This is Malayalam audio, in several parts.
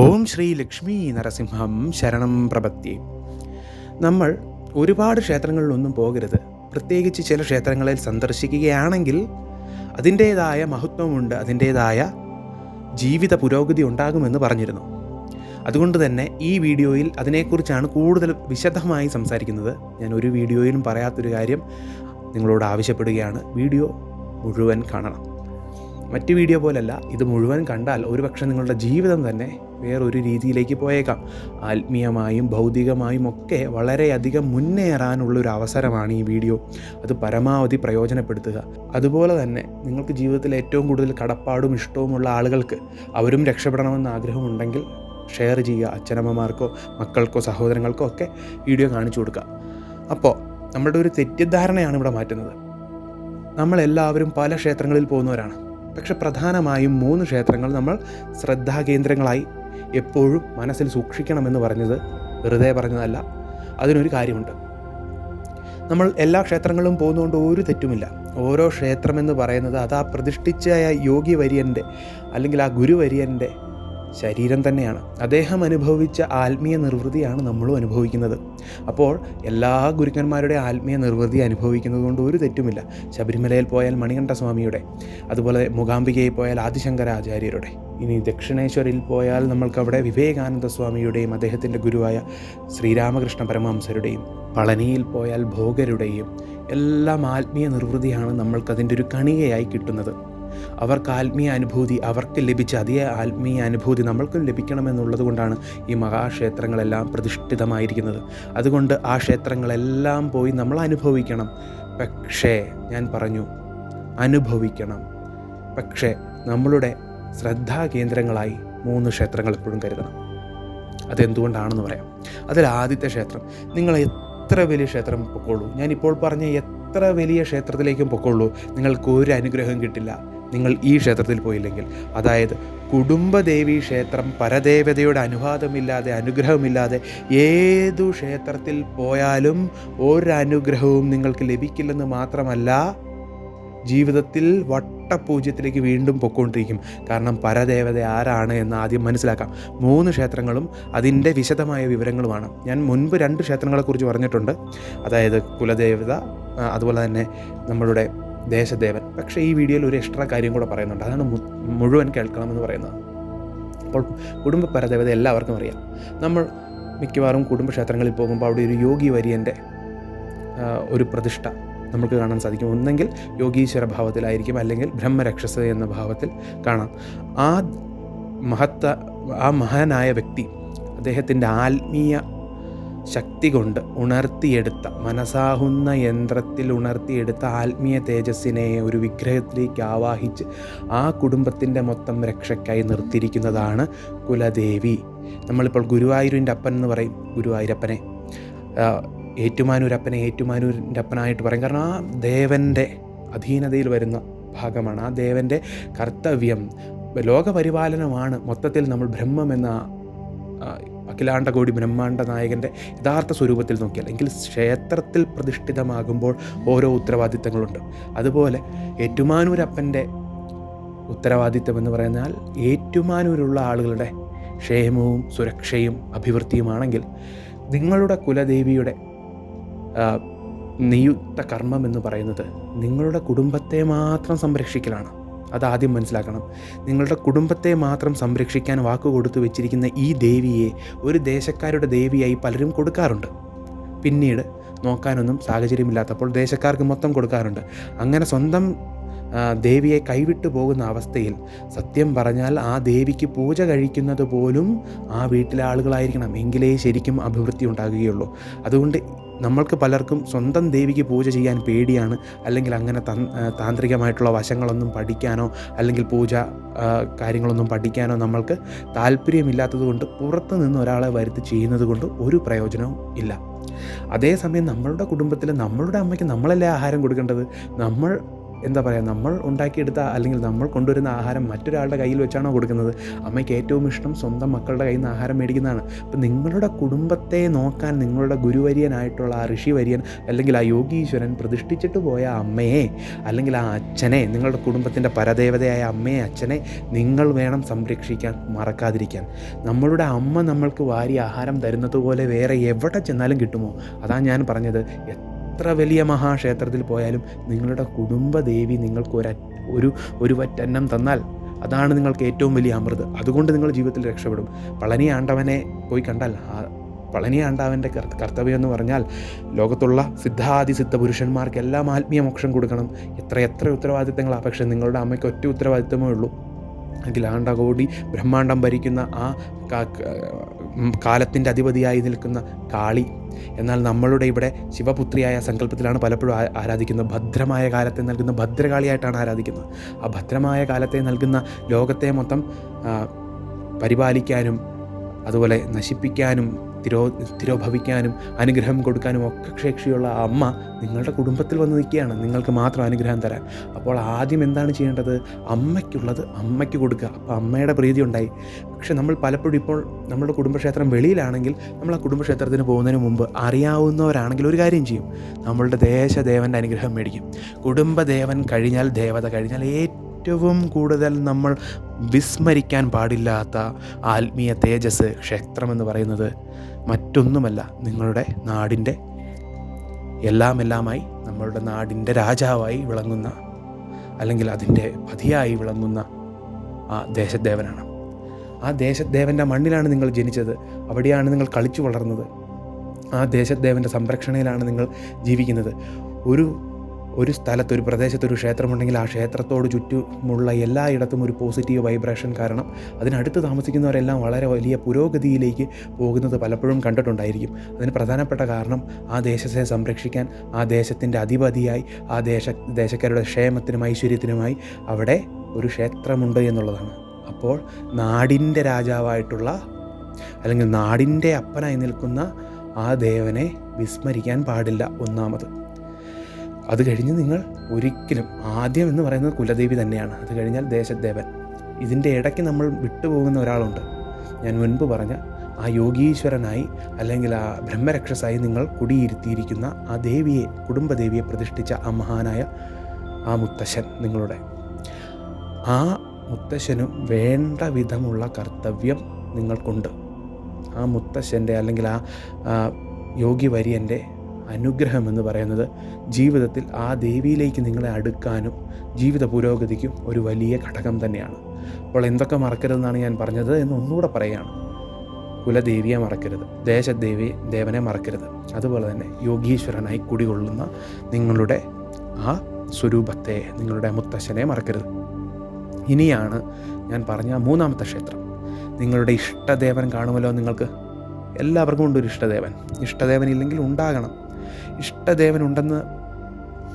ഓം ശ്രീ ലക്ഷ്മി നരസിംഹം ശരണം പ്രപത്തി നമ്മൾ ഒരുപാട് ക്ഷേത്രങ്ങളിലൊന്നും പോകരുത്. പ്രത്യേകിച്ച് ചില ക്ഷേത്രങ്ങളിൽ സന്ദർശിക്കുകയാണെങ്കിൽ അതിന്റേതായ മഹത്വമുണ്ട് അതിന്റേതായ ജീവിത പുരോഗതി ഉണ്ടാകുമെന്ന് പറഞ്ഞിരുന്നു. അതുകൊണ്ട് തന്നെ ഈ വീഡിയോയിൽ അതിനെക്കുറിച്ചാണ് കൂടുതൽ വിശദമായി സംസാരിക്കുന്നത്. ഞാൻ ഒരു വീഡിയോയിലും പറയാത്തൊരു കാര്യം നിങ്ങളോട് ആവശ്യപ്പെടുകയാണ്. വീഡിയോ മുഴുവൻ കാണണം. മറ്റ് വീഡിയോ പോലല്ല ഇത് മുഴുവൻ കണ്ടാൽ ഒരുപക്ഷെ നിങ്ങളുടെ ജീവിതം തന്നെ വേറൊരു രീതിയിലേക്ക് പോയേക്കാം. ആത്മീയമായും ഭൗതികമായും ഒക്കെ വളരെയധികം മുന്നേറാനുള്ളൊരു അവസരമാണ് ഈ വീഡിയോ. അത് പരമാവധി പ്രയോജനപ്പെടുത്തുക. അതുപോലെ തന്നെ നിങ്ങൾക്ക് ജീവിതത്തിൽ ഏറ്റവും കൂടുതൽ കടപ്പാടും ഇഷ്ടവുമുള്ള ആളുകൾക്ക് അവരും രക്ഷപ്പെടണമെന്ന് ആഗ്രഹമുണ്ടെങ്കിൽ ഷെയർ ചെയ്യുക. അച്ഛനമ്മമാർക്കോ മക്കൾക്കോ സഹോദരങ്ങൾക്കോ ഒക്കെ വീഡിയോ കാണിച്ചു കൊടുക്കുക. അപ്പോൾ നമ്മളുടെ ഒരു തെറ്റിദ്ധാരണയാണ് ഇവിടെ മാറ്റുന്നത്. നമ്മളെല്ലാവരും പല ക്ഷേത്രങ്ങളിൽ പോകുന്നവരാണ്. പക്ഷെ പ്രധാനമായും മൂന്ന് ക്ഷേത്രങ്ങൾ നമ്മൾ ശ്രദ്ധാകേന്ദ്രങ്ങളായി എപ്പോഴും മനസ്സിൽ സൂക്ഷിക്കണമെന്ന് പറഞ്ഞത് വെറുതെ പറഞ്ഞതല്ല അതിനൊരു കാര്യമുണ്ട്. നമ്മൾ എല്ലാ ക്ഷേത്രങ്ങളിലും പോകുന്നതുകൊണ്ട് ഒരു തെറ്റുമില്ല. ഓരോ ക്ഷേത്രമെന്ന് പറയുന്നത് അത് ആ പ്രതിഷ്ഠിച്ചായ യോഗി വര്യന്റെ അല്ലെങ്കിൽ ആ ഗുരുവര്യന്റെ ശരീരം തന്നെയാണ്. അദ്ദേഹം അനുഭവിച്ച ആത്മീയ നിർവൃതിയാണ് നമ്മളും അനുഭവിക്കുന്നത്. അപ്പോൾ എല്ലാ ഗുരുക്കന്മാരുടെ ആത്മീയ നിർവൃതി അനുഭവിക്കുന്നത് കൊണ്ട് ഒരു തെറ്റുമില്ല. ശബരിമലയിൽ പോയാൽ മണികണ്ഠ സ്വാമിയുടെ അതുപോലെ മൂകാംബികയിൽ പോയാൽ ആദിശങ്കരാചാര്യരുടെ ഇനി ദക്ഷിണേശ്വരിൽ പോയാൽ നമ്മൾക്കവിടെ വിവേകാനന്ദ സ്വാമിയുടെയും അദ്ദേഹത്തിന്റെ ഗുരുവായ ശ്രീരാമകൃഷ്ണ പരമഹംസരുടെയും പളനിയിൽ പോയാൽ ഭോഗരുടെയും എല്ലാം ആത്മീയ നിർവൃതിയാണ് നമ്മൾക്കതിന്റെ ഒരു കണികയായി കിട്ടുന്നത്. അവർക്ക് ആത്മീയ അനുഭൂതി അവർക്ക് ലഭിച്ച അതേ ആത്മീയ അനുഭൂതി നമ്മൾക്കും ലഭിക്കണമെന്നുള്ളത് കൊണ്ടാണ് ഈ മഹാക്ഷേത്രങ്ങളെല്ലാം പ്രതിഷ്ഠിതമായിരിക്കുന്നത്. അതുകൊണ്ട് ആ ക്ഷേത്രങ്ങളെല്ലാം പോയി നമ്മൾ അനുഭവിക്കണം. പക്ഷേ ഞാൻ പറഞ്ഞു അനുഭവിക്കണം. പക്ഷേ നമ്മളുടെ ശ്രദ്ധാകേന്ദ്രങ്ങളായി മൂന്ന് ക്ഷേത്രങ്ങൾ എപ്പോഴും കരുതണം. അതെന്തുകൊണ്ടാണെന്ന് പറയാം. അതിൽ ആദ്യത്തെ ക്ഷേത്രം നിങ്ങൾ എത്ര വലിയ ക്ഷേത്രം പൊക്കോളൂ? ഞാനിപ്പോൾ പറഞ്ഞ എത്ര വലിയ ക്ഷേത്രത്തിലേക്കും പൊക്കോളൂ. നിങ്ങൾക്ക് ഒരു അനുഗ്രഹം കിട്ടില്ല. നിങ്ങൾ ഈ ക്ഷേത്രത്തിൽ പോയില്ലെങ്കിൽ. അതായത് കുടുംബദേവി ക്ഷേത്രം പരദേവതയുടെ അനുവാദമില്ലാതെ അനുഗ്രഹമില്ലാതെ ഏതു ക്ഷേത്രത്തിൽ പോയാലും ഒരനുഗ്രഹവും നിങ്ങൾക്ക് ലഭിക്കില്ലെന്ന് മാത്രമല്ല ജീവിതത്തിൽ വട്ടപൂജ്യത്തിലേക്ക് വീണ്ടും പൊക്കോണ്ടിരിക്കും. കാരണം പരദേവത ആരാണ് എന്ന് ആദ്യം മനസ്സിലാക്കാം. മൂന്ന് ക്ഷേത്രങ്ങളും അതിന്റെ വിശദമായ വിവരങ്ങളുമാണ്. ഞാൻ മുൻപ് രണ്ട് ക്ഷേത്രങ്ങളെക്കുറിച്ച് പറഞ്ഞിട്ടുണ്ട്. അതായത് കുലദേവത അതുപോലെ തന്നെ നമ്മളുടെ ദേശദേവൻ. പക്ഷേ ഈ വീഡിയോയിൽ ഒരു എക്സ്ട്രാ കാര്യം കൂടെ പറയുന്നുണ്ട്. അതാണ് മുഴുവൻ കേൾക്കണമെന്ന് പറയുന്നത്. അപ്പോൾ കുടുംബ പരദേവത എല്ലാവർക്കും അറിയാം. നമ്മൾ മിക്കവാറും കുടുംബക്ഷേത്രങ്ങളിൽ പോകുമ്പോൾ അവിടെ ഒരു യോഗി വര്യന്റെ ഒരു പ്രതിഷ്ഠ നമുക്ക് കാണാൻ സാധിക്കും. ഒന്നെങ്കിൽ യോഗീശ്വര ഭാവത്തിലായിരിക്കും അല്ലെങ്കിൽ ബ്രഹ്മരക്ഷസ എന്ന ഭാവത്തിൽ കാണാം. ആ മഹത്ത ആ മഹാനായ വ്യക്തി അദ്ദേഹത്തിന്റെ ആത്മീയ ശക്തി കൊണ്ട് ഉണർത്തിയെടുത്ത മനസാഹുന്ന യന്ത്രത്തിൽ ഉണർത്തിയെടുത്ത ആത്മീയ തേജസ്സിനെ ഒരു വിഗ്രഹത്തിലേക്ക് ആവാഹിച്ച് ആ കുടുംബത്തിന്റെ മൊത്തം രക്ഷയ്ക്കായി നിർത്തിയിരിക്കുന്നതാണ് കുലദേവി. നമ്മളിപ്പോൾ ഗുരുവായൂരിന്റെ അപ്പൻ എന്ന് പറയും. ഗുരുവായൂരപ്പനെ. ഏറ്റുമാനൂരപ്പനെ ഏറ്റുമാനൂരിന്റെ അപ്പനായിട്ട് പറയും. കാരണം ആ ദേവന്റെ അധീനതയിൽ വരുന്ന ഭാഗമാണ്. ആ ദേവന്റെ കർത്തവ്യം ലോകപരിപാലനമാണ് മൊത്തത്തിൽ നമ്മൾ ബ്രഹ്മം എന്ന ആ, അഖിലാണ്ടകോടി ബ്രഹ്മാണ്ട നായകന്റെ യഥാർത്ഥ സ്വരൂപത്തിൽ നോക്കിയാൽ എങ്കിൽ ക്ഷേത്രത്തിൽ പ്രതിഷ്ഠിതമാകുമ്പോൾ ഓരോ ഉത്തരവാദിത്തങ്ങളുണ്ട്. അതുപോലെ ഏറ്റുമാനൂരപ്പന്റെ ഉത്തരവാദിത്തം എന്ന് പറഞ്ഞാൽ ഏറ്റുമാനൂരുള്ള ആളുകളുടെ ക്ഷേമവും സുരക്ഷയും അഭിവൃദ്ധിയുമാണെങ്കിൽ നിങ്ങളുടെ കുലദേവിയുടെ നിയുക്ത കർമ്മം എന്ന് പറയുന്നത് നിങ്ങളുടെ കുടുംബത്തെ മാത്രം സംരക്ഷിക്കലാണ്. അതാദ്യം മനസ്സിലാക്കണം. നിങ്ങളുടെ കുടുംബത്തെ മാത്രം സംരക്ഷിക്കാൻ വാക്ക് കൊടുത്തു വെച്ചിരിക്കുന്ന ഈ ദേവിയെ ഒരു ദേശക്കാരുടെ ദേവിയായി പലരും കൊടുക്കാറുണ്ട്. പിന്നീട് നോക്കാനൊന്നും സാഹചര്യമില്ലാത്തപ്പോൾ ദേശക്കാർക്ക് മൊത്തം കൊടുക്കാറുണ്ട്. അങ്ങനെ സ്വന്തം ദേവിയെ കൈവിട്ടു പോകുന്ന അവസ്ഥയിൽ സത്യം പറഞ്ഞാൽ ആ ദേവിക്ക് പൂജ കഴിക്കുന്നത് പോലും ആ വീട്ടിലെ ആളുകളായിരിക്കണം. എങ്കിലേ ശരിക്കും അഭിവൃദ്ധി ഉണ്ടാകുകയുള്ളൂ. അതുകൊണ്ട് നമ്മൾക്ക് പലർക്കും സ്വന്തം ദേവിക്ക് പൂജ ചെയ്യാൻ പേടിയാണ്. അല്ലെങ്കിൽ അങ്ങനെ താന്ത്രികമായിട്ടുള്ള വശങ്ങളൊന്നും പഠിക്കാനോ അല്ലെങ്കിൽ പൂജ കാര്യങ്ങളൊന്നും പഠിക്കാനോ നമ്മൾക്ക് താല്പര്യമില്ലാത്തത് കൊണ്ട് പുറത്ത് നിന്ന് ഒരാളെ വരുത്തി ചെയ്യുന്നത് കൊണ്ട് ഒരു പ്രയോജനവും ഇല്ല. അതേസമയം നമ്മളുടെ കുടുംബത്തിൽ നമ്മളുടെ അമ്മയ്ക്ക് നമ്മളല്ലേ ആഹാരം കൊടുക്കേണ്ടത്? നമ്മൾ എന്താ പറയുക നമ്മൾ ഉണ്ടാക്കിയെടുത്ത അല്ലെങ്കിൽ നമ്മൾ കൊണ്ടുവരുന്ന ആഹാരം മറ്റൊരാളുടെ കയ്യിൽ വെച്ചാണോ കൊടുക്കുന്നത്? അമ്മയ്ക്ക് ഏറ്റവും ഇഷ്ടം സ്വന്തം മക്കളുടെ കയ്യിൽ നിന്ന് ആഹാരം മേടിക്കുന്നതാണ്. അപ്പം നിങ്ങളുടെ കുടുംബത്തെ നോക്കാൻ നിങ്ങളുടെ ഗുരുവര്യനായിട്ടുള്ള ആ ഋഷിവര്യൻ അല്ലെങ്കിൽ ആ യോഗീശ്വരൻ പ്രതിഷ്ഠിച്ചിട്ട് പോയ അമ്മയെ അല്ലെങ്കിൽ ആ അച്ഛനെ നിങ്ങളുടെ കുടുംബത്തിന്റെ പരദേവതയായ അമ്മയെ അച്ഛനെ നിങ്ങൾ വേണം സംരക്ഷിക്കാൻ മറക്കാതിരിക്കാൻ. നമ്മളുടെ അമ്മ നമ്മൾക്ക് വാരി ആഹാരം തരുന്നത് പോലെ വേറെ എവിടെ ചെന്നാലും കിട്ടുമോ? അതാണ് ഞാൻ പറഞ്ഞത്. എത്ര വലിയ മഹാക്ഷേത്രത്തിൽ പോയാലും നിങ്ങളുടെ കുടുംബദേവി നിങ്ങൾക്ക് ഒരു ഒരു ഒരു വറ്റന്നം തന്നാൽ അതാണ് നിങ്ങൾക്ക് ഏറ്റവും വലിയ അമൃത്. അതുകൊണ്ട് നിങ്ങൾ ജീവിതത്തിൽ രക്ഷപ്പെടും. പളനി ആണ്ടവനെ പോയി കണ്ടാൽ പളനി ആണ്ടാവന്റെ കർത്തവ്യം എന്ന് പറഞ്ഞാൽ ലോകത്തുള്ള സിദ്ധാതി സിദ്ധ പുരുഷന്മാർക്കെല്ലാം ആത്മീയ മോക്ഷം കൊടുക്കണം. എത്ര എത്ര ഉത്തരവാദിത്തങ്ങളാണ് പക്ഷേ നിങ്ങളുടെ അമ്മയ്ക്ക് ഒറ്റ ഉത്തരവാദിത്തമേ ഉള്ളൂ. അഖിലാണ്ടകോടി ബ്രഹ്മാണ്ടം ഭരിക്കുന്ന ആ കാലത്തിന്റെ അധിപതിയായി നിൽക്കുന്ന കാളി. എന്നാൽ നമ്മളുടെ ഇവിടെ ശിവപുത്രിയായ സങ്കല്പത്തിലാണ് പലപ്പോഴും ആരാധിക്കുന്നത്. ഭദ്രമായ കാലത്തെ നൽകുന്ന ഭദ്രകാളിയായിട്ടാണ് ആരാധിക്കുന്നത്. ആ ഭദ്രമായ കാലത്തെ നൽകുന്ന ലോകത്തെ മൊത്തം പരിപാലിക്കാനും അതുപോലെ നശിപ്പിക്കാനും തിരോ തിരോഭവിക്കാനും അനുഗ്രഹം കൊടുക്കാനും ഒക്കെ ശേഷിയുള്ള അമ്മ നിങ്ങളുടെ കുടുംബത്തിൽ വന്ന് നിൽക്കുകയാണ്. നിങ്ങൾക്ക് മാത്രം അനുഗ്രഹം തരാൻ. അപ്പോൾ ആദ്യം എന്താണ് ചെയ്യേണ്ടത്? അമ്മയ്ക്കുള്ളത് അമ്മയ്ക്ക് കൊടുക്കുക. അപ്പോൾ അമ്മയുടെ പ്രീതി ഉണ്ടായി. പക്ഷേ നമ്മൾ പലപ്പോഴും ഇപ്പോൾ നമ്മുടെ കുടുംബക്ഷേത്രം വെളിയിലാണെങ്കിൽ നമ്മൾ ആ കുടുംബക്ഷേത്രത്തിന് പോകുന്നതിന് മുമ്പ് അറിയാവുന്നവരാണെങ്കിൽ ഒരു കാര്യം ചെയ്യും. നമ്മളുടെ ദേശദേവന്റെ അനുഗ്രഹം മേടിക്കും. കുടുംബദേവൻ കഴിഞ്ഞാൽ ദേവത കഴിഞ്ഞാൽ ഏറ്റവും കൂടുതൽ നമ്മൾ വിസ്മരിക്കാൻ പാടില്ലാത്ത ആത്മീയ തേജസ് ക്ഷേത്രമെന്ന് പറയുന്നത് മറ്റൊന്നുമല്ല നിങ്ങളുടെ നാടിന്റെ എല്ലാം എല്ലാമായി നമ്മളുടെ നാടിന്റെ രാജാവായി വിളങ്ങുന്ന അല്ലെങ്കിൽ അതിന്റെ പതിയായി വിളങ്ങുന്ന ആ ദേശദേവനാണ്. ആ ദേശദേവന്റെ മണ്ണിലാണ് നിങ്ങൾ ജനിച്ചത്. അവിടെയാണ് നിങ്ങൾ കളിച്ചു വളർന്നത്. ആ ദേശദേവന്റെ സംരക്ഷണയിലാണ് നിങ്ങൾ ജീവിക്കുന്നത്. ഒരു ഒരു സ്ഥലത്ത് ഒരു പ്രദേശത്ത് ഒരു ക്ഷേത്രമുണ്ടെങ്കിൽ ആ ക്ഷേത്രത്തോട് ചുറ്റുമുള്ള എല്ലായിടത്തും ഒരു പോസിറ്റീവ് വൈബ്രേഷൻ കാരണം അതിനടുത്ത് താമസിക്കുന്നവരെല്ലാം വളരെ വലിയ പുരോഗതിയിലേക്ക് പോകുന്നത് പലപ്പോഴും കണ്ടിട്ടുണ്ടായിരിക്കും. അതിന് പ്രധാനപ്പെട്ട കാരണം ആ ദേശത്തെ സംരക്ഷിക്കാൻ ആ ദേശത്തിന്റെ അധിപതിയായി ആ ദേശ ദേശക്കാരുടെ ക്ഷേമത്തിനും ഐശ്വര്യത്തിനുമായി അവിടെ ഒരു ക്ഷേത്രമുണ്ട് എന്നുള്ളതാണ്. അപ്പോൾ നാടിന്റെ രാജാവായിട്ടുള്ള അല്ലെങ്കിൽ നാടിന്റെ അപ്പനായി നിൽക്കുന്ന ആ ദേവനെ വിസ്മരിക്കാൻ പാടില്ല ഒന്നാമത്. അത് കഴിഞ്ഞ് നിങ്ങൾ ഒരിക്കലും ആദ്യം എന്ന് പറയുന്നത് കുലദേവി തന്നെയാണ്. അത് കഴിഞ്ഞാൽ ദേശദേവൻ. ഇതിന്റെ ഇടയ്ക്ക് നമ്മൾ വിട്ടുപോകുന്ന ഒരാളുണ്ട്. ഞാൻ മുൻപ് പറഞ്ഞ ആ യോഗീശ്വരനായി അല്ലെങ്കിൽ ആ ബ്രഹ്മരക്ഷസായി നിങ്ങൾ കുടിയിരുത്തിയിരിക്കുന്ന ആ ദേവിയെ കുടുംബദേവിയെ പ്രതിഷ്ഠിച്ച ആ മഹാനായ ആ മുത്തശ്ശൻ നിങ്ങളുടെ. ആ മുത്തശ്ശനും വേണ്ട വിധമുള്ള കർത്തവ്യം നിങ്ങൾക്കുണ്ട്. ആ മുത്തശ്ശന്റെ അല്ലെങ്കിൽ ആ യോഗി വര്യന്റെ അനുഗ്രഹം എന്ന് പറയുന്നത് ജീവിതത്തിൽ ആ ദേവിയിലേക്ക് നിങ്ങളെ അടുക്കാനും ജീവിത പുരോഗതിക്കും ഒരു വലിയ ഘടകം തന്നെയാണ്. അപ്പോൾ എന്തൊക്കെ മറക്കരുതെന്നാണ് ഞാൻ പറഞ്ഞത് എന്ന് ഒന്നുകൂടെ പറയുകയാണ്. കുലദേവിയെ മറക്കരുത് ദേശദേവി ദേവനെ മറക്കരുത്. അതുപോലെ തന്നെ യോഗീശ്വരനായി കുടികൊള്ളുന്ന നിങ്ങളുടെ ആ സ്വരൂപത്തെ നിങ്ങളുടെ മുത്തശ്ശനെ മറക്കരുത്. ഇനിയാണ് ഞാൻ പറഞ്ഞ മൂന്നാമത്തെ ക്ഷേത്രം. നിങ്ങളുടെ ഇഷ്ടദേവൻ കാണുമല്ലോ നിങ്ങൾക്ക്? എല്ലാവർക്കും ഉണ്ട് ഒരു ഇഷ്ടദേവൻ. ഇഷ്ടദേവൻ ഇല്ലെങ്കിൽ ഉണ്ടാകണം. ഇഷ്ടദേവൻ എന്റെ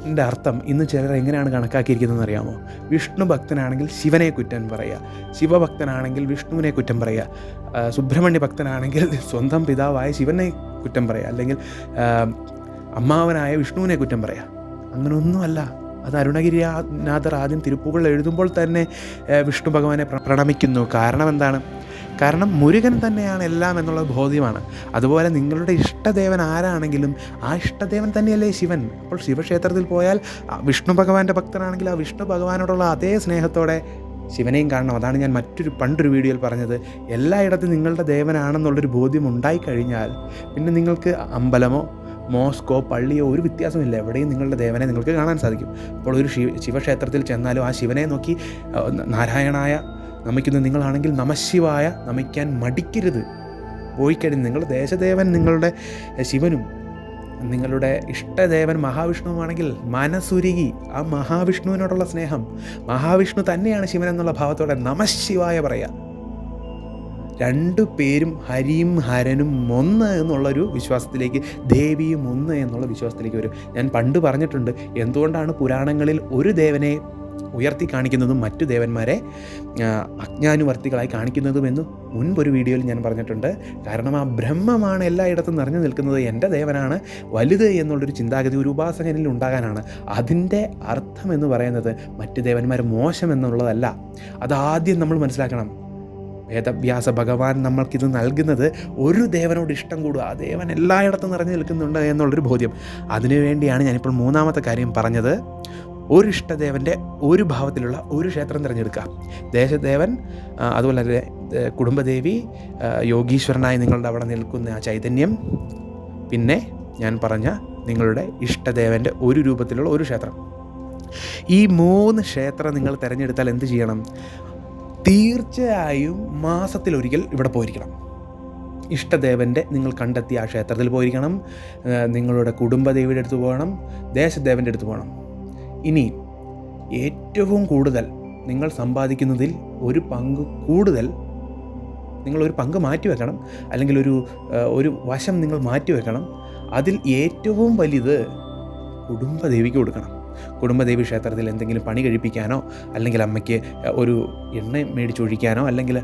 ന്റെ അർത്ഥം ഇന്ന് ചിലർ എങ്ങനെയാണ് കണക്കാക്കിയിരിക്കുന്നതെന്ന് അറിയാമോ? വിഷ്ണു ഭക്തനാണെങ്കിൽ ശിവനെ കുറ്റം പറയുക ശിവഭക്തനാണെങ്കിൽ വിഷ്ണുവിനെ കുറ്റം പറയുക സുബ്രഹ്മണ്യ ഭക്തനാണെങ്കിൽ സ്വന്തം പിതാവായ ശിവനെ കുറ്റം പറയുക അല്ലെങ്കിൽ അമ്മാവനായ വിഷ്ണുവിനെ കുറ്റം പറയുക അങ്ങനെയൊന്നുമല്ല അത് അരുണഗിരിനാഥർ ആദ്യം തിരുപ്പുകൾ എഴുതുമ്പോൾ തന്നെ വിഷ്ണു ഭഗവാനെ പ്രണമിക്കുന്നു. കാരണം എന്താണ്? കാരണം മുരുകൻ തന്നെയാണ് എല്ലാം എന്നുള്ള ബോധ്യമാണ്. അതുപോലെ നിങ്ങളുടെ ഇഷ്ടദേവൻ ആരാണെങ്കിലും ആ ഇഷ്ടദേവൻ തന്നെയല്ലേ ശിവൻ. അപ്പോൾ ശിവക്ഷേത്രത്തിൽ പോയാൽ വിഷ്ണു ഭഗവാന്റെ ഭക്തനാണെങ്കിൽ ആ വിഷ്ണു ഭഗവാനോടുള്ള അതേ സ്നേഹത്തോടെ ശിവനെയും കാണണം. അതാണ് ഞാൻ മറ്റൊരു പണ്ടൊരു വീഡിയോയിൽ പറഞ്ഞത്. എല്ലായിടത്തും നിങ്ങളുടെ ദേവനാണെന്നുള്ളൊരു ബോധ്യം ഉണ്ടായിക്കഴിഞ്ഞാൽ പിന്നെ നിങ്ങൾക്ക് അമ്പലമോ മോസ്കോ പള്ളിയോ ഒരു വ്യത്യാസമില്ല എവിടെയും നിങ്ങളുടെ ദേവനെ നിങ്ങൾക്ക് കാണാൻ സാധിക്കും. അപ്പോൾ ഒരു ശിവ ശിവക്ഷേത്രത്തിൽ ചെന്നാലും ആ ശിവനെ നോക്കി നാരായണായ നമിക്കുന്ന നിങ്ങളാണെങ്കിൽ നമശിവായ നമിക്കാൻ മടിക്കരുത്. പോയിക്കഴിഞ്ഞ് നിങ്ങൾ ദേശദേവൻ നിങ്ങളുടെ ശിവനും നിങ്ങളുടെ ഇഷ്ടദേവൻ മഹാവിഷ്ണുവാണെങ്കിൽ മനസ്സുരുകി ആ മഹാവിഷ്ണുവിനോടുള്ള സ്നേഹം മഹാവിഷ്ണു തന്നെയാണ് ശിവൻ എന്നുള്ള ഭാവത്തോടെ നമശിവായ പറയുക രണ്ടു പേരും ഹരിയും ഹരനും ഒന്ന് എന്നുള്ളൊരു വിശ്വാസത്തിലേക്ക് ദേവിയും ഒന്ന് എന്നുള്ള വിശ്വാസത്തിലേക്ക് വരും. ഞാൻ പണ്ട് പറഞ്ഞിട്ടുണ്ട് എന്തുകൊണ്ടാണ് പുരാണങ്ങളിൽ ഒരു ദേവനെ ഉയർത്തി കാണിക്കുന്നതും മറ്റു ദേവന്മാരെ അജ്ഞാനുവർത്തികളായി കാണിക്കുന്നതുമെന്ന് മുൻപൊരു വീഡിയോയിൽ ഞാൻ പറഞ്ഞിട്ടുണ്ട്. കാരണം ആ ബ്രഹ്മമാണ് എല്ലായിടത്തും നിറഞ്ഞു നിൽക്കുന്നത് എന്റെ ദേവനാണ്. വലുത് എന്നുള്ളൊരു ചിന്താഗതി ഒരു ഉപാസകനിൽ ഉണ്ടാകാനാണ്. അതിന്റെ അർത്ഥം എന്ന് പറയുന്നത് മറ്റു ദേവന്മാർ മോശം എന്നുള്ളതല്ല. അതാദ്യം നമ്മൾ മനസ്സിലാക്കണം. വേദവ്യാസ ഭഗവാൻ നമ്മൾക്കിത് നൽകുന്നത് ഒരു ദേവനോട് ഇഷ്ടം കൂടുക. ആ ദേവൻ എല്ലായിടത്തും നിറഞ്ഞു നിൽക്കുന്നുണ്ട് എന്നുള്ളൊരു ബോധ്യം. അതിനുവേണ്ടിയാണ് ഞാനിപ്പോൾ മൂന്നാമത്തെ കാര്യം പറഞ്ഞത്. ഒരു ഇഷ്ടദേവന്റെ ഒരു ഭാവത്തിലുള്ള ഒരു ക്ഷേത്രം തിരഞ്ഞെടുക്കുക. ദേശദേവൻ അതുപോലെ തന്നെ കുടുംബദേവി യോഗീശ്വരനായി നിങ്ങളുടെ അവിടെ നിൽക്കുന്ന ആ ചൈതന്യം പിന്നെ ഞാൻ പറഞ്ഞ നിങ്ങളുടെ ഇഷ്ടദേവന്റെ ഒരു രൂപത്തിലുള്ള ഒരു ക്ഷേത്രം. ഈ മൂന്ന് ക്ഷേത്രം നിങ്ങൾ തിരഞ്ഞെടുത്താൽ എന്ത് ചെയ്യണം? തീർച്ചയായും മാസത്തിലൊരിക്കൽ ഇവിടെ പോയിരിക്കണം. ഇഷ്ടദേവന്റെ നിങ്ങൾ കണ്ടെത്തിയ ആ ക്ഷേത്രത്തിൽ പോയിരിക്കണം. നിങ്ങളുടെ കുടുംബദേവിയുടെ അടുത്ത് പോകണം. ദേശദേവന്റെ അടുത്ത് പോകണം. ഇനി ഏറ്റവും കൂടുതൽ നിങ്ങൾ സമ്പാദിക്കുന്നതിൽ ഒരു പങ്ക് കൂടുതൽ നിങ്ങളൊരു പങ്ക് മാറ്റി വെക്കണം അല്ലെങ്കിൽ ഒരു ഒരു വശം നിങ്ങൾ മാറ്റി വെക്കണം. അതിൽ ഏറ്റവും വലുത് കുടുംബദേവിക്ക് കൊടുക്കണം. കുടുംബദേവി ക്ഷേത്രത്തിൽ എന്തെങ്കിലും പണി കഴിപ്പിക്കാനോ അല്ലെങ്കിൽ അമ്മയ്ക്ക് ഒരു എണ്ണ മേടിച്ചൊഴിക്കാനോ അല്ലെങ്കിൽ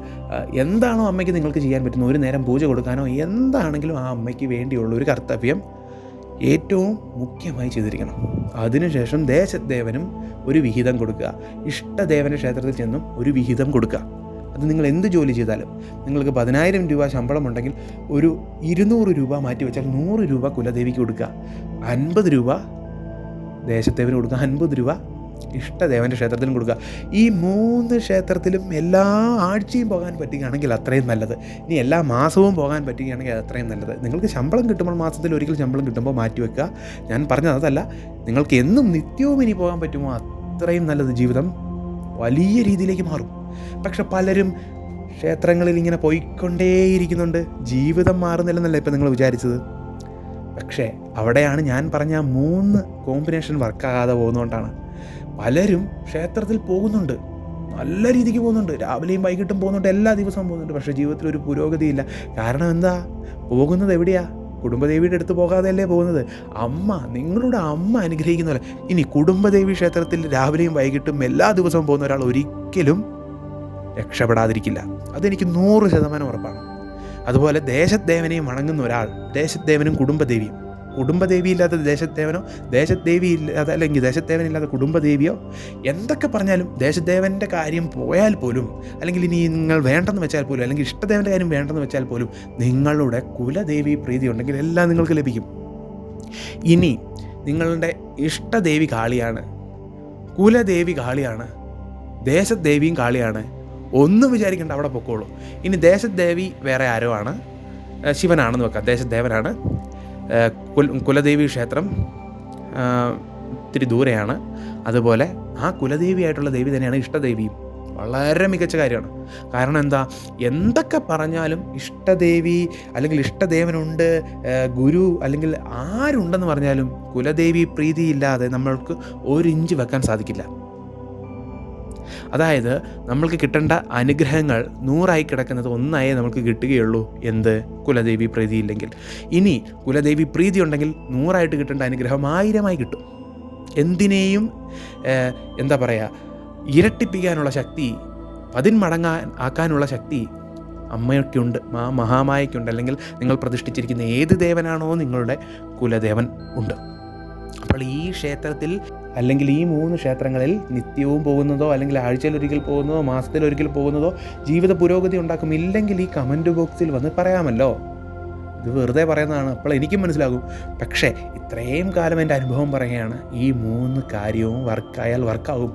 എന്താണോ അമ്മയ്ക്ക് നിങ്ങൾക്ക് ചെയ്യാൻ പറ്റുന്ന ഒരു നേരം പൂജ കൊടുക്കാനോ എന്താണെങ്കിലും ആ അമ്മയ്ക്ക് വേണ്ടിയുള്ള ഒരു കർത്തവ്യം ഏറ്റവും മുഖ്യമായി ചെയ്തിരിക്കണം. അതിനുശേഷം ദേശദേവനും ഒരു വിഹിതം കൊടുക്കുക. ഇഷ്ടദേവന ക്ഷേത്രത്തിൽ ചെന്നും ഒരു വിഹിതം കൊടുക്കുക. അത് നിങ്ങൾ എന്ത് ജോലി ചെയ്താലും. നിങ്ങൾക്ക് പതിനായിരം രൂപ ശമ്പളമുണ്ടെങ്കിൽ ഒരു ഇരുന്നൂറ് രൂപ മാറ്റി വെച്ചാൽ നൂറ് രൂപ കുലദേവിക്ക് കൊടുക്കുക. അൻപത് രൂപ ദേശത്തേവന് കൊടുക്കുക. അൻപത് രൂപ ഇഷ്ടദേവന്റെ ക്ഷേത്രത്തിലും കൊടുക്കുക. ഈ മൂന്ന് ക്ഷേത്രത്തിലും എല്ലാ ആഴ്ചയും പോകാൻ പറ്റുകയാണെങ്കിൽ അത്രയും നല്ലത്. ഇനി എല്ലാ മാസവും പോകാൻ പറ്റുകയാണെങ്കിൽ അത് അത്രയും നല്ലത്. നിങ്ങൾക്ക് ശമ്പളം കിട്ടുമ്പോൾ മാസത്തിൽ ഒരിക്കൽ ശമ്പളം കിട്ടുമ്പോൾ മാറ്റി വെക്കുക. ഞാൻ പറഞ്ഞത് അതല്ല. നിങ്ങൾക്ക് എന്നും നിത്യവും ഇനി പോകാൻ പറ്റുമോ? അത്രയും നല്ലത് ജീവിതം വലിയ രീതിയിലേക്ക് മാറും. പക്ഷെ പലരും ക്ഷേത്രങ്ങളിൽ ഇങ്ങനെ പോയിക്കൊണ്ടേയിരിക്കുന്നുണ്ട്. ജീവിതം മാറുന്നില്ലെന്നല്ല ഇപ്പം നിങ്ങൾ വിചാരിച്ചത്? പക്ഷേ അവിടെയാണ് ഞാൻ പറഞ്ഞ മൂന്ന് കോമ്പിനേഷൻ വർക്കാകാതെ പോകുന്നതുകൊണ്ടാണ്. പലരും ക്ഷേത്രത്തിൽ പോകുന്നുണ്ട്. നല്ല രീതിക്ക് പോകുന്നുണ്ട്. രാവിലെയും വൈകിട്ടും പോകുന്നുണ്ട്. എല്ലാ ദിവസവും പോകുന്നുണ്ട്. പക്ഷേ ജീവിതത്തിൽ ഒരു പുരോഗതിയില്ല. കാരണം എന്താ? പോകുന്നത് എവിടെയാ? കുടുംബദേവിയുടെ അടുത്ത് പോകാതെയല്ലേ പോകുന്നത്? അമ്മ നിങ്ങളുടെ അമ്മ അനുഗ്രഹിക്കുന്ന പോലെ. ഇനി കുടുംബദേവി ക്ഷേത്രത്തിൽ രാവിലെയും വൈകിട്ടും എല്ലാ ദിവസവും പോകുന്ന ഒരാൾ ഒരിക്കലും രക്ഷപ്പെടാതിരിക്കില്ല. അതെനിക്ക് നൂറ് ശതമാനം ഉറപ്പാണ്. അതുപോലെ ദേശദേവനെയും വണങ്ങുന്ന ഒരാൾ ദേശദേവനും കുടുംബദേവിയും. കുടുംബദേവി ഇല്ലാത്ത ദേശദേവനോ ദേശദേവി ഇല്ലാതെ അല്ലെങ്കിൽ ദേശദേവൻ ഇല്ലാത്ത കുടുംബദേവിയോ എന്തൊക്കെ പറഞ്ഞാലും ദേശദേവന്റെ കാര്യം പോയാൽ പോലും അല്ലെങ്കിൽ ഇനി നിങ്ങൾ വേണ്ടെന്ന് വെച്ചാൽ പോലും അല്ലെങ്കിൽ ഇഷ്ടദേവന്റെ കാര്യം വേണ്ടെന്ന് വെച്ചാൽ പോലും നിങ്ങളുടെ കുലദേവി പ്രീതി ഉണ്ടെങ്കിൽ എല്ലാം നിങ്ങൾക്ക് ലഭിക്കും. ഇനി നിങ്ങളുടെ ഇഷ്ടദേവി കാളിയാണ് കുലദേവി കാളിയാണ് ദേശദേവിയും കാളിയാണ്. ഒന്നും വിചാരിക്കേണ്ട അവിടെ പൊക്കോളൂ. ഇനി ദേശദേവി വേറെ ആരോ ആണ് ശിവനാണെന്ന് വെക്കാം ദേശദേവനാണ്. കുലദേവി ക്ഷേത്രം ഇത്തിരി ദൂരെയാണ്. അതുപോലെ ആ കുലദേവിയായിട്ടുള്ള ദേവി തന്നെയാണ് ഇഷ്ടദേവിയും. വളരെ മികച്ച കാര്യമാണ്. കാരണം എന്താ? എന്തൊക്കെ പറഞ്ഞാലും ഇഷ്ടദേവി അല്ലെങ്കിൽ ഇഷ്ടദേവനുണ്ട് ഗുരു അല്ലെങ്കിൽ ആരുണ്ടെന്ന് പറഞ്ഞാലും കുലദേവി പ്രീതിയില്ലാതെ നമ്മൾക്ക് ഒരു ഇഞ്ച് വെക്കാൻ സാധിക്കില്ല. അതായത് നമ്മൾക്ക് കിട്ടേണ്ട അനുഗ്രഹങ്ങൾ നൂറായി കിടക്കുന്നത് ഒന്നായേ നമുക്ക് കിട്ടുകയുള്ളൂ. എന്ത്? കുലദേവി പ്രീതി ഇല്ലെങ്കിൽ. ഇനി കുലദേവി പ്രീതി ഉണ്ടെങ്കിൽ നൂറായിട്ട് കിട്ടേണ്ട അനുഗ്രഹം ആയിരമായി കിട്ടും. എന്തിനേയും എന്താ പറയുക ഇരട്ടിപ്പിക്കാനുള്ള ശക്തി പതിന്മടങ്ങാൻ ആക്കാനുള്ള ശക്തി അമ്മയ്ക്കുണ്ട് മാ മഹാമായയ്ക്കുണ്ട്. അല്ലെങ്കിൽ നിങ്ങൾ പ്രതിഷ്ഠിച്ചിരിക്കുന്ന ഏത് ദേവനാണോ നിങ്ങളുടെ കുലദേവൻ ഉണ്ട്. അപ്പോൾ ഈ ക്ഷേത്രത്തിൽ അല്ലെങ്കിൽ ഈ മൂന്ന് ക്ഷേത്രങ്ങളിൽ നിത്യവും പോകുന്നതോ അല്ലെങ്കിൽ ആഴ്ചയിൽ ഒരിക്കൽ പോകുന്നതോ മാസത്തിൽ ഒരിക്കൽ പോകുന്നതോ ജീവിത പുരോഗതി ഉണ്ടാക്കും ഇല്ലെങ്കിൽ ഈ കമന്റ് ബോക്സിൽ വന്ന് പറയാമല്ലോ. ഇത് വെറുതെ പറയുന്നതാണ്. അപ്പോൾ എനിക്കും മനസ്സിലാകും. പക്ഷേ ഇത്രയും കാലം എന്റെ അനുഭവം പറയുകയാണ് ഈ മൂന്ന് കാര്യവും വർക്കായാൽ വർക്കാവും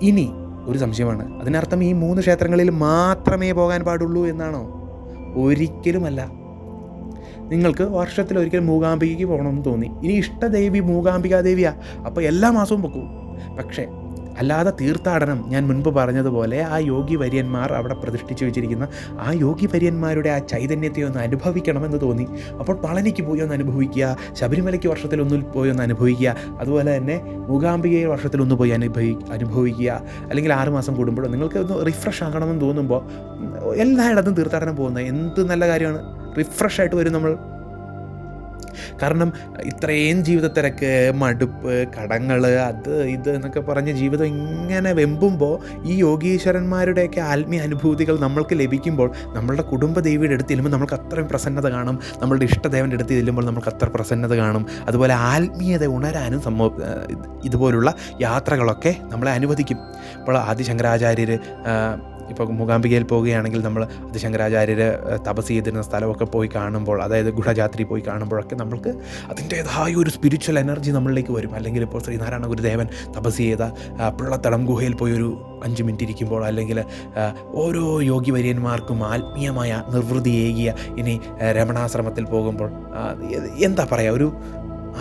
ഇനി ഒരു സംശയമാണ്. അതിനർത്ഥം ഈ മൂന്ന് ക്ഷേത്രങ്ങളിൽ മാത്രമേ പോകാൻ പാടുള്ളൂ എന്നാണോ? ഒരിക്കലുമല്ല. നിങ്ങൾക്ക് വർഷത്തിൽ ഒരിക്കൽ മൂകാംബികയ്ക്ക് പോകണമെന്ന് തോന്നി. ഇനി ഇഷ്ടദേവി മൂകാംബിക ദേവിയാ അപ്പോൾ എല്ലാ മാസവും പൊക്കും. പക്ഷേ അല്ലാതെ തീർത്ഥാടനം ഞാൻ മുൻപ് പറഞ്ഞതുപോലെ ആ യോഗി വര്യന്മാർ അവിടെ പ്രതിഷ്ഠിച്ചു വെച്ചിരിക്കുന്ന ആ യോഗി വര്യന്മാരുടെ ആ ചൈതന്യത്തെ ഒന്ന് അനുഭവിക്കണമെന്ന് തോന്നി. അപ്പോൾ പളനിക്ക് പോയി ഒന്ന് അനുഭവിക്കുക ശബരിമലയ്ക്ക് വർഷത്തിൽ ഒന്നിൽ പോയി ഒന്ന് അനുഭവിക്കുക അതുപോലെ തന്നെ മൂകാംബികയെ വർഷത്തിൽ ഒന്ന് പോയി അനുഭവി അനുഭവിക്കുക അല്ലെങ്കിൽ ആറുമാസം കൂടുമ്പോഴോ നിങ്ങൾക്ക് ഒന്ന് റിഫ്രഷ് ആകണമെന്ന് തോന്നുമ്പോൾ എല്ലായിടത്തും തീർത്ഥാടനം പോകുന്നത് എന്ത് നല്ല കാര്യമാണ്. റിഫ്രഷ് ആയിട്ട് വരും നമ്മൾ. കാരണം ഇത്രയും ജീവിതത്തിരക്ക് മടുപ്പ് കടങ്ങൾ അത് ഇത് എന്നൊക്കെ പറഞ്ഞ് ജീവിതം ഇങ്ങനെ വെമ്പുമ്പോൾ ഈ യോഗീശ്വരന്മാരുടെയൊക്കെ ആത്മീയ അനുഭൂതികൾ നമ്മൾക്ക് ലഭിക്കുമ്പോൾ നമ്മളുടെ കുടുംബ ദേവിയുടെ അടുത്ത് ചെല്ലുമ്പോൾ നമുക്ക് അത്രയും പ്രസന്നത കാണും. നമ്മളുടെ ഇഷ്ടദേവന്റെ അടുത്ത് ചെല്ലുമ്പോൾ നമുക്ക് അത്ര പ്രസന്നത കാണും. അതുപോലെ ആത്മീയത ഉണരാനും സംഭവ ഇതുപോലുള്ള യാത്രകളൊക്കെ നമ്മളെ അനുവദിക്കും. ഇപ്പോൾ ആദിശങ്കരാചാര്യർ ഇപ്പോൾ മൂകാംബികയിൽ പോവുകയാണെങ്കിൽ നമ്മൾ അത് ശങ്കരാചാര്യർ തപസ് ചെയ്തിരുന്ന സ്ഥലമൊക്കെ പോയി കാണുമ്പോൾ അതായത് ഗുഹജാത്രി പോയി കാണുമ്പോഴൊക്കെ നമ്മൾക്ക് അതിന്റേതായ ഒരു സ്പിരിച്വൽ എനർജി നമ്മളിലേക്ക് വരും. അല്ലെങ്കിൽ ഇപ്പോൾ ശ്രീനാരായണ ഗുരുദേവൻ തപസ് ചെയ്ത പിള്ളത്തടം ഗുഹയിൽ പോയി ഒരു അഞ്ച് മിനിറ്റ് ഇരിക്കുമ്പോൾ അല്ലെങ്കിൽ ഓരോ യോഗി വര്യന്മാർക്കും ആത്മീയമായ നിർവൃതി ഏകിയ ഇനി രമണാശ്രമത്തിൽ പോകുമ്പോൾ എന്താ പറയുക ഒരു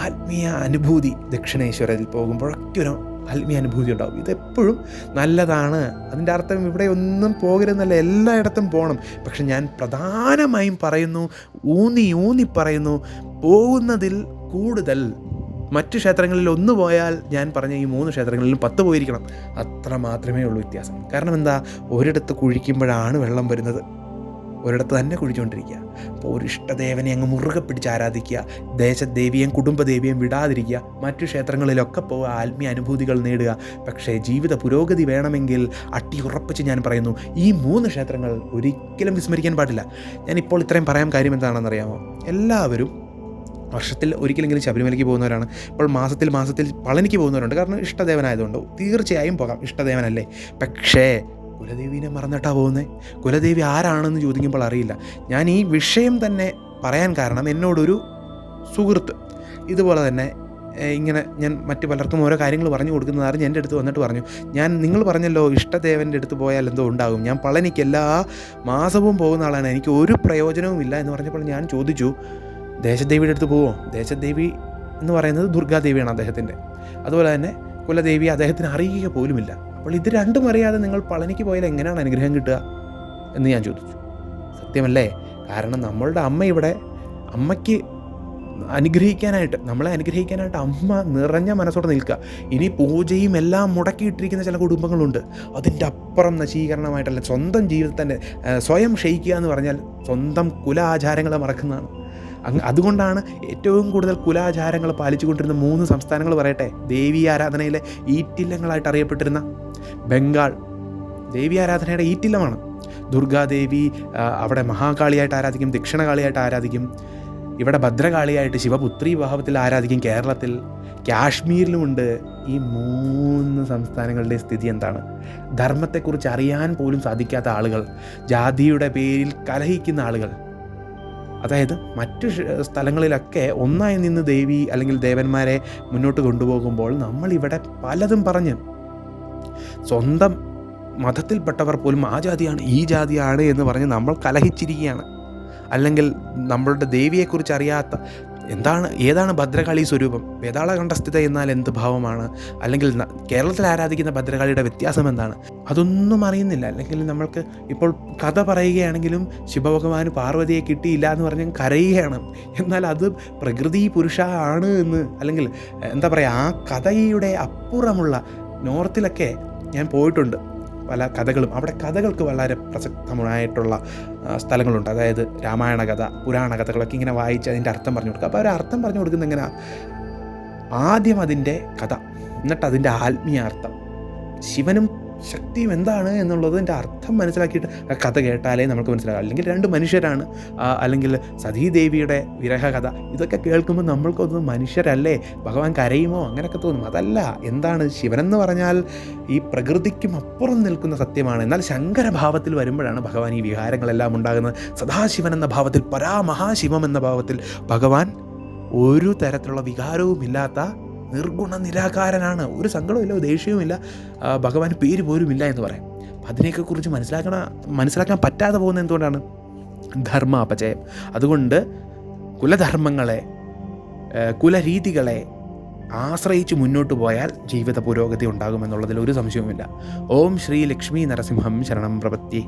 ആത്മീയ അനുഭൂതി ദക്ഷിണേശ്വരത്തിൽ പോകുമ്പോഴൊക്കെ ഒരു ആത്മീയ അനുഭൂതി ഉണ്ടാവും. ഇതെപ്പോഴും നല്ലതാണ്. അതിന്റെ അർത്ഥം ഇവിടെ ഒന്നും പോകരുതെന്നല്ല എല്ലായിടത്തും പോകണം. പക്ഷെ ഞാൻ പ്രധാനമായും പറയുന്നു ഊന്നി ഊന്നി പറയുന്നു പോകുന്നതിൽ കൂടുതൽ. മറ്റ് ക്ഷേത്രങ്ങളിൽ ഒന്ന് പോയാൽ ഞാൻ പറഞ്ഞ ഈ മൂന്ന് ക്ഷേത്രങ്ങളിലും പത്ത് പോയിരിക്കണം. അത്ര മാത്രമേ ഉള്ളൂ വ്യത്യാസം. കാരണം എന്താ? ഒരിടത്ത് കുഴിക്കുമ്പോഴാണ് വെള്ളം വരുന്നത്. ഒരിടത്ത് തന്നെ കുഴിച്ചുകൊണ്ടിരിക്കുക അപ്പോൾ ഒരു ഇഷ്ടദേവനെ അങ്ങ് മുറുകെ പിടിച്ച് ആരാധിക്കുക. ദേശദേവിയെയും കുടുംബദേവിയെയും വിടാതിരിക്കുക. മറ്റു ക്ഷേത്രങ്ങളിലൊക്കെ പോവുക ആത്മീയ അനുഭൂതികൾ നേടുക. പക്ഷേ ജീവിത പുരോഗതി വേണമെങ്കിൽ അട്ടി ഉറപ്പിച്ച് ഞാൻ പറയുന്നു ഈ മൂന്ന് ക്ഷേത്രങ്ങൾ ഒരിക്കലും വിസ്മരിക്കാൻ പാടില്ല. ഞാൻ ഇപ്പോൾ ഇത്രയും പറയാൻ കാര്യം എന്താണെന്നറിയാമോ? എല്ലാവരും വർഷത്തിൽ ഒരിക്കലെങ്കിലും ശബരിമലയ്ക്ക് പോകുന്നവരാണ്. ഇപ്പോൾ മാസത്തിൽ മാസത്തിൽ പളനിക്ക് പോകുന്നവരുണ്ട്. കാരണം ഇഷ്ടദേവനായതുകൊണ്ട് തീർച്ചയായും പോകാം. ഇഷ്ടദേവനല്ലേ? പക്ഷേ കുലദേവീനെ മറന്നിട്ടാ പോകുന്നത് കുലദേവി ആരാണെന്ന് ചോദിക്കുമ്പോൾ അറിയില്ല. ഞാൻ ഈ വിഷയം തന്നെ പറയാൻ കാരണം എന്നോടൊരു സുഹൃത്ത്. ഇതുപോലെ തന്നെ ഇങ്ങനെ ഞാൻ മറ്റു പലർക്കും ഓരോ കാര്യങ്ങൾ പറഞ്ഞു കൊടുക്കുന്നത് അറിഞ്ഞ് എന്റെ അടുത്ത് വന്നിട്ട് പറഞ്ഞു ഞാൻ നിങ്ങൾ പറഞ്ഞല്ലോ ഇഷ്ടദേവന്റെ അടുത്ത് പോയാൽ എന്തോ ഉണ്ടാകും. ഞാൻ പളനിക്ക് എല്ലാ മാസവും പോകുന്ന ആളാണ്. എനിക്ക് ഒരു പ്രയോജനവുമില്ല എന്ന് പറഞ്ഞപ്പോൾ ഞാൻ ചോദിച്ചു ദേശദേവിയുടെ അടുത്ത് പോവോ? ദേശദേവി എന്ന് പറയുന്നത് ദുർഗാദേവിയാണ് അദ്ദേഹത്തിന്റെ. അതുപോലെ തന്നെ കുലദേവി അദ്ദേഹത്തിന് അറിയുക പോലുമില്ല. അപ്പോൾ ഇത് രണ്ടും അറിയാതെ നിങ്ങൾ പളനിക്ക് പോയാൽ എങ്ങനെയാണ് അനുഗ്രഹം കിട്ടുക എന്ന് ഞാൻ ചോദിച്ചു. സത്യമല്ലേ? കാരണം നമ്മളുടെ അമ്മ ഇവിടെ അമ്മയ്ക്ക് അനുഗ്രഹിക്കാനായിട്ട് നമ്മളെ അനുഗ്രഹിക്കാനായിട്ട് അമ്മ നിറഞ്ഞ മനസ്സോടെ നിൽക്കുക. ഇനി പൂജയും എല്ലാം മുടക്കിയിട്ടിരിക്കുന്ന ചില കുടുംബങ്ങളുണ്ട്. അതിന്റെ അപ്പുറം നശീകരണമായിട്ടല്ല സ്വന്തം ജീവിതത്തിന്റെ സ്വയം ക്ഷയിക്കുക എന്ന് പറഞ്ഞാൽ സ്വന്തം കുല ആചാരങ്ങളെ മറക്കുന്നതാണ്. അതുകൊണ്ടാണ് ഏറ്റവും കൂടുതൽ കുലാചാരങ്ങൾ പാലിച്ചുകൊണ്ടിരുന്ന മൂന്ന് സംസ്ഥാനങ്ങൾ പറയട്ടെ. ദേവി ആരാധനയിലെ ഈറ്റില്ലങ്ങളായിട്ട് അറിയപ്പെട്ടിരുന്ന ബംഗാൾ. ദേവി ആരാധനയുടെ ഈറ്റില്ലമാണ്. ദുർഗാദേവി അവിടെ മഹാകാളിയായിട്ട് ആരാധിക്കും ദക്ഷിണകാളിയായിട്ട് ആരാധിക്കും. ഇവിടെ ഭദ്രകാളിയായിട്ട് ശിവപുത്രി വിവാഹത്തിൽ ആരാധിക്കും കേരളത്തിൽ. കാശ്മീരിലുമുണ്ട്. ഈ മൂന്ന് സംസ്ഥാനങ്ങളുടെ സ്ഥിതി എന്താണ്? ധർമ്മത്തെക്കുറിച്ച് അറിയാൻ പോലും സാധിക്കാത്ത ആളുകൾ ജാതിയുടെ പേരിൽ കലഹിക്കുന്ന ആളുകൾ. അതായത് മറ്റു സ്ഥലങ്ങളിലൊക്കെ ഒന്നായി നിന്ന് ദേവി അല്ലെങ്കിൽ ദേവന്മാരെ മുന്നോട്ട് കൊണ്ടുപോകുമ്പോൾ നമ്മളിവിടെ പലതും പറഞ്ഞ് സ്വന്തം മതത്തിൽപ്പെട്ടവർ പോലും ആ ജാതിയാണ് ഈ ജാതിയാണ് എന്ന് പറഞ്ഞ് നമ്മൾ കലഹിച്ചിരിക്കുകയാണ്. അല്ലെങ്കിൽ നമ്മളുടെ ദേവിയെക്കുറിച്ച് അറിയാത്ത എന്താണ് ഏതാണ് ഭദ്രകാളി സ്വരൂപം? വേതാള കണ്ഠസ്ഥിത എന്നാൽ എന്ത് ഭാവമാണ്? അല്ലെങ്കിൽ കേരളത്തിൽ ആരാധിക്കുന്ന ഭദ്രകാളിയുടെ വ്യത്യാസം എന്താണ്? അതൊന്നും അറിയുന്നില്ല. അല്ലെങ്കിൽ നമ്മൾക്ക് ഇപ്പോൾ കഥ പറയുകയാണെങ്കിലും ശിവഭഗവാന് പാർവതിയെ കിട്ടിയില്ല എന്ന് പറഞ്ഞാൽ കരയുകയാണ്. എന്നാൽ അത് പ്രകൃതി പുരുഷ ആണ് എന്ന് അല്ലെങ്കിൽ എന്താ പറയുക ആ കഥയുടെ അപ്പുറമുള്ള നോർത്തിലൊക്കെ ഞാൻ പോയിട്ടുണ്ട്. പല കഥകളും അവിടെ കഥകൾക്ക് വളരെ പ്രസക്തമായിട്ടുള്ള സ്ഥലങ്ങളുണ്ട്. അതായത് രാമായണ കഥ പുരാണ കഥകളൊക്കെ ഇങ്ങനെ വായിച്ച് അതിന്റെ അർത്ഥം പറഞ്ഞു കൊടുക്കുക. അപ്പോൾ അവർ അർത്ഥം പറഞ്ഞു കൊടുക്കുന്ന എങ്ങനെ? ആദ്യം അതിന്റെ കഥ എന്നിട്ട് അതിന്റെ ആത്മീയ അർത്ഥം ശിവനും ശക്തിയും എന്താണ് എന്നുള്ളതിന്റെ അർത്ഥം മനസ്സിലാക്കിയിട്ട് കഥ കേട്ടാലേ നമുക്ക് മനസ്സിലാകും. അല്ലെങ്കിൽ രണ്ട് മനുഷ്യരാണ് അല്ലെങ്കിൽ സതീദേവിയുടെ വിരഹ കഥ ഇതൊക്കെ കേൾക്കുമ്പോൾ നമ്മൾക്ക് തോന്നും മനുഷ്യരല്ലേ? ഭഗവാൻ കരയുമോ? അങ്ങനെയൊക്കെ തോന്നും. അതല്ല എന്താണ് ശിവനെന്ന് പറഞ്ഞാൽ ഈ പ്രകൃതിക്കും അപ്പുറം നിൽക്കുന്ന സത്യമാണ്. എന്നാൽ ശങ്കരഭാവത്തിൽ വരുമ്പോഴാണ് ഭഗവാൻ ഈ വിഹാരങ്ങളെല്ലാം ഉണ്ടാകുന്നത്. സദാശിവൻ എന്ന ഭാവത്തിൽ പരാമഹാശിവം എന്ന ഭാവത്തിൽ ഭഗവാൻ ഒരു തരത്തിലുള്ള വികാരവുമില്ലാത്ത നിർഗുണ നിരാകാരനാണ് ഒരു സങ്കടമില്ല ദേഷ്യവുമില്ല. ആ, ഭഗവാന് പേര് പോലുമില്ല എന്ന് പറയാം. അപ്പം അതിനെയൊക്കെ കുറിച്ച് മനസ്സിലാക്കണ മനസ്സിലാക്കാൻ പറ്റാതെ പോകുന്നത് എന്തുകൊണ്ടാണ്? ധർമ്മ അപചയം അതുകൊണ്ട് കുലധർമ്മങ്ങളെ കുലരീതികളെ ആശ്രയിച്ച് മുന്നോട്ട് പോയാൽ ജീവിത പുരോഗതി ഉണ്ടാകുമെന്നുള്ളതിൽ ഒരു സംശയവുമില്ല. ഓം ശ്രീ ലക്ഷ്മി നരസിംഹം ശരണം പ്രപത്തി